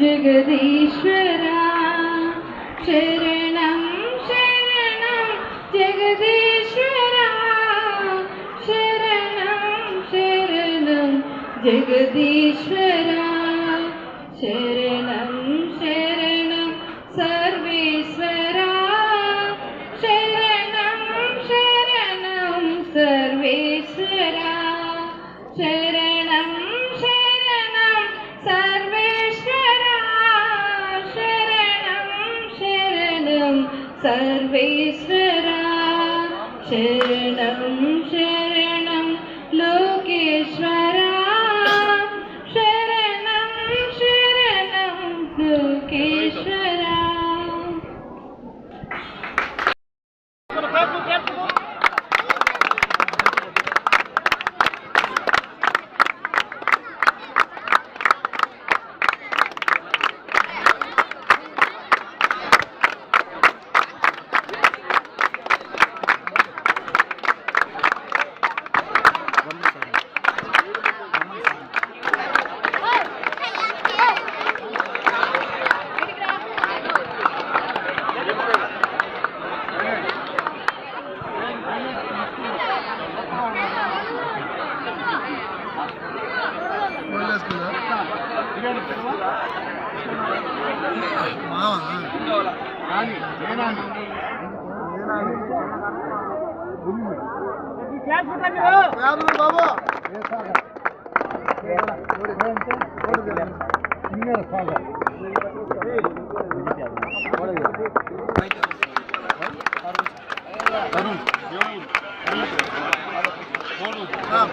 Jagadishwara, Sharanam, శరణం సర్వేశ్వరా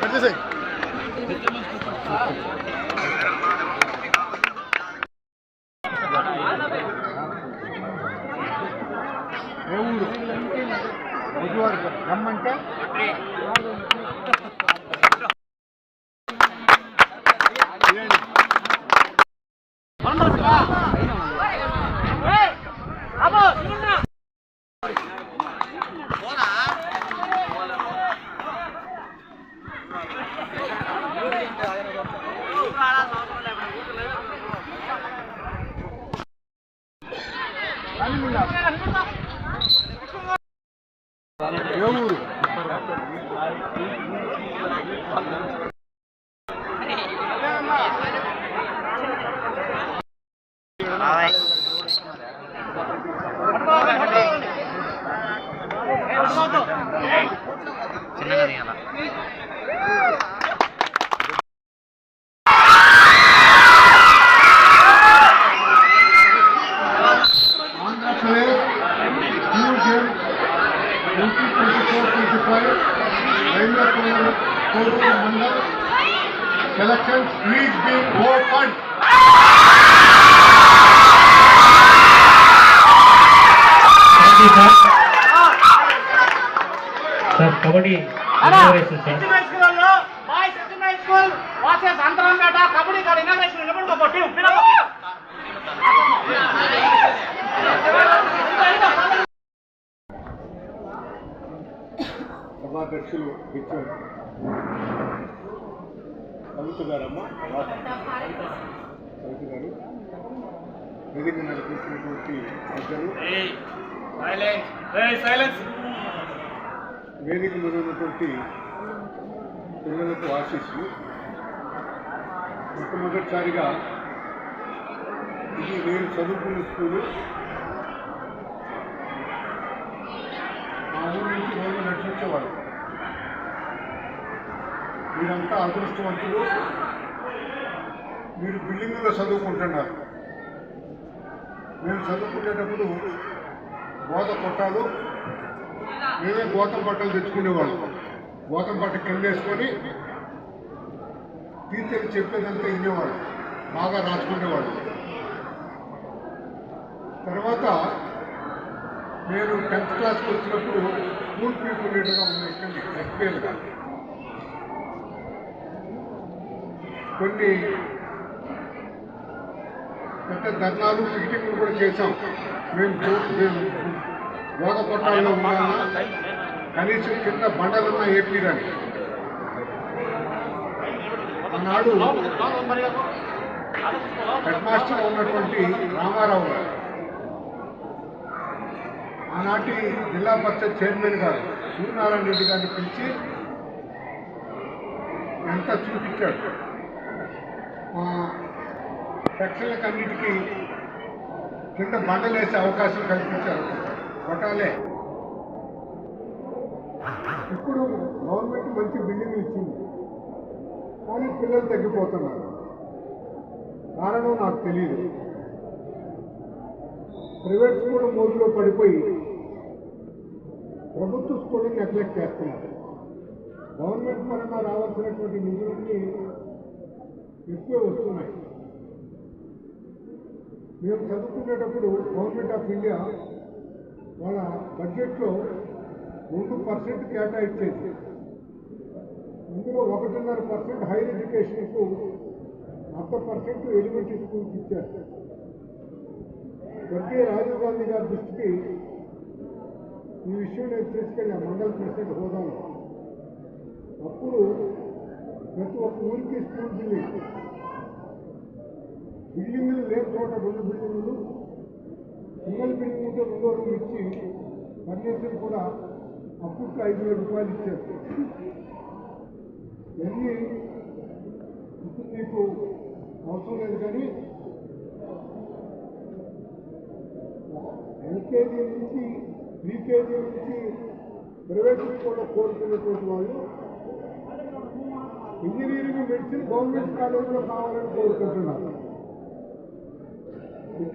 పెట్టేసాయి ఏ ఊరు బుధవారం రమ్మంటే ఏ ఊరు చిన్నగా mandal selections please be open thank you sir sir kabaddi innovation sir boys school vases అంతరంపేట kabaddi కాడ ఇన్నోగ్రేషన్ నిలబడుకో సభాధ్యక్షులు నిత్యం కవిత గారమ్మా? కవిత గారు. వేదిక నడిపిస్తున్నటువంటి పెద్దలు వేదిక మీద ఉన్నటువంటి పిల్లలకు ఆశీస్సులు. మొట్టమొదటిసారిగా ఇది నేను చదువుకున్న స్కూలు. మా ఊరి నుంచి రోజు నడిచొచ్చేవాడు మీరంతా అదృష్టవంతులు. మీరు బిల్డింగ్లో చదువుకుంటున్నారు. మేము చదువుకునేటప్పుడు గోత కొట్టాలు. మేమే గోతం బట్టలు తెచ్చుకునేవాళ్ళం. గోతం బట్ట కింద వేసుకొని టీచర్లు చెప్పేదంతా వినేవాడు బాగా రాసుకునేవాడు తర్వాత నేను టెన్త్ క్లాస్కి వచ్చినప్పుడు స్కూల్ పీపుల్ లీడర్గా ఉన్న ఇక్కడ ఎస్పీఎల్గా కొన్ని పెద్ద ధర్నాలు మీటింగ్లు కూడా చేశాం. మేము మేము బోధ కొట్టాల్లో ఉన్నా కనీసం కింద బండలున్న ఏపీ రాని ఆనాడు హెడ్ మాస్టర్ ఉన్నటువంటి రామారావు గారు ఆనాటి జిల్లా పరిషత్ చైర్మన్ గారు సూర్యనారాయణ రెడ్డి గారిని పిలిచి ఎంత చూపించాడు? సెక్షన్లకు అన్నిటికీ కింద వేసే అవకాశం కల్పించారు. కొట్టాలే. ఇప్పుడు గవర్నమెంట్ మంచి బిల్డింగ్ ఇచ్చింది. కానీ పిల్లలు తగ్గిపోతున్నారు. కారణం నాకు తెలియదు ప్రైవేట్ స్కూల్ మోజులో పడిపోయి ప్రభుత్వ స్కూళ్ళని నెగ్లెక్ట్ చేస్తున్నారు. గవర్నమెంట్ పరంగా రావాల్సినటువంటి నిధులన్నీ ఎక్కువ వస్తున్నాయి. మేము చదువుకునేటప్పుడు గవర్నమెంట్ ఆఫ్ ఇండియా వాళ్ళ బడ్జెట్లో రెండు పర్సెంట్ కేటాయించేది. ఇందులో ఒకటిన్నర పర్సెంట్ హైయర్ ఎడ్యుకేషన్కు అర్ధ పర్సెంట్ ఎలిమెంటరీ స్కూల్కి ఇచ్చారు. స్వర్గీయ రాజీవ్ గాంధీ గారి దృష్టికి ఈ విషయం నేను తీసుకెళ్ళా మండల ప్రెసిడెంట్ హోదాలో. అప్పుడు ప్రతి ఒక్క ఊరికి స్కూల్ బిల్డింగ్ బిల్డింగులు లేని చోట రెండు బిల్డింగ్లు సింగల్ బిల్డింగ్ ఉంటే రెండో రూమ్ ఇచ్చి ఫర్నిచర్ కూడా అప్పుడుకి ఐదు వేల రూపాయలు ఇచ్చారు. ఇవన్నీ ఇప్పుడు మీకు అవసరం లేదు కానీ ఎల్కేజీ నుంచి ప్రీకేజీ నుంచి ప్రైవేట్ స్కూల్లో కోరుకునేటువంటి వాళ్ళు ఇంజనీరింగ్ మెడిసిన్ గవర్నమెంట్ కాలేజీలో కావాలని కోరుకుంటున్నారు ఇక్కడ